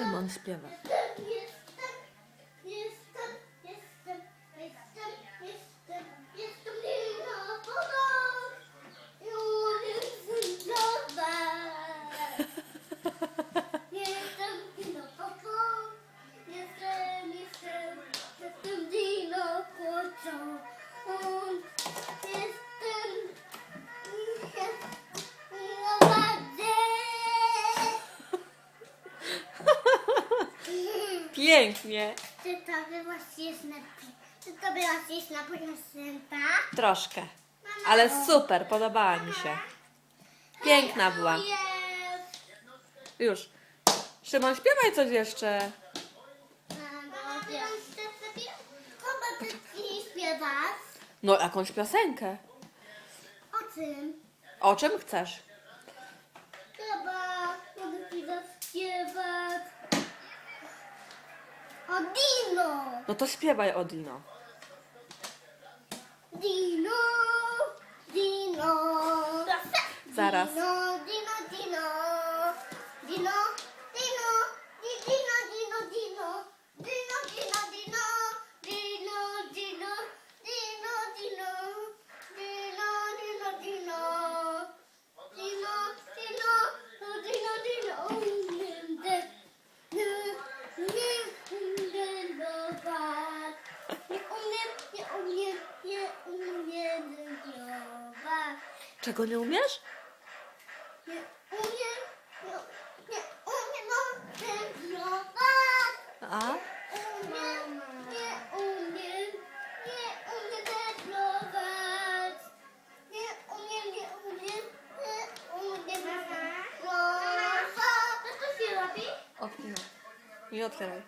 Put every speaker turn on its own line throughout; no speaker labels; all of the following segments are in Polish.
Szymon śpiewa. Pięknie.
Czy to by właśnie jest na Czy to jest na?
Troszkę. Ale super, podobała mi się. Piękna była.
Jest.
Już. Szymon, śpiewaj coś jeszcze.
Kogo ty śpiewasz?
No, jakąś piosenkę.
O czym?
O czym chcesz?
Chyba mogę ci zaśpiewać. O Dino!
No to śpiewaj o Dino.
Dino! Dino!
Zaraz.
Dino, Dino! Dino, Dino! Di- Dino, Dino, Dino! Dino, Dino, Dino! Dino, Dino! Dino, Dino! Dino, Dino, Dino! Dino, Dino! No, Dino, Dino! Umiem te- nie- nie umiem lować. Nie umiem, nie umiem, nie umiem lować.
Czego nie umiesz?
Nie umiem, nie, nie umiem wędrować.
A?
Umiem, nie umiem, nie umiem wędrować. Nie umiem, nie umiem, nie umiem wędrować. Co to się robi?
Otwieraj. Nie otwieraj.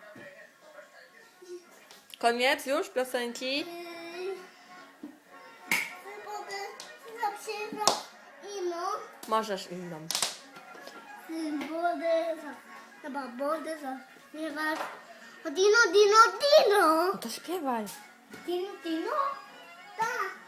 Koniec już piosenki?
Ino.
Możesz inną.
Wodę, chyba wodę zaśpiewać. Dino, Dino, Dino!
No to śpiewaj.
Dino, Dino? Tak.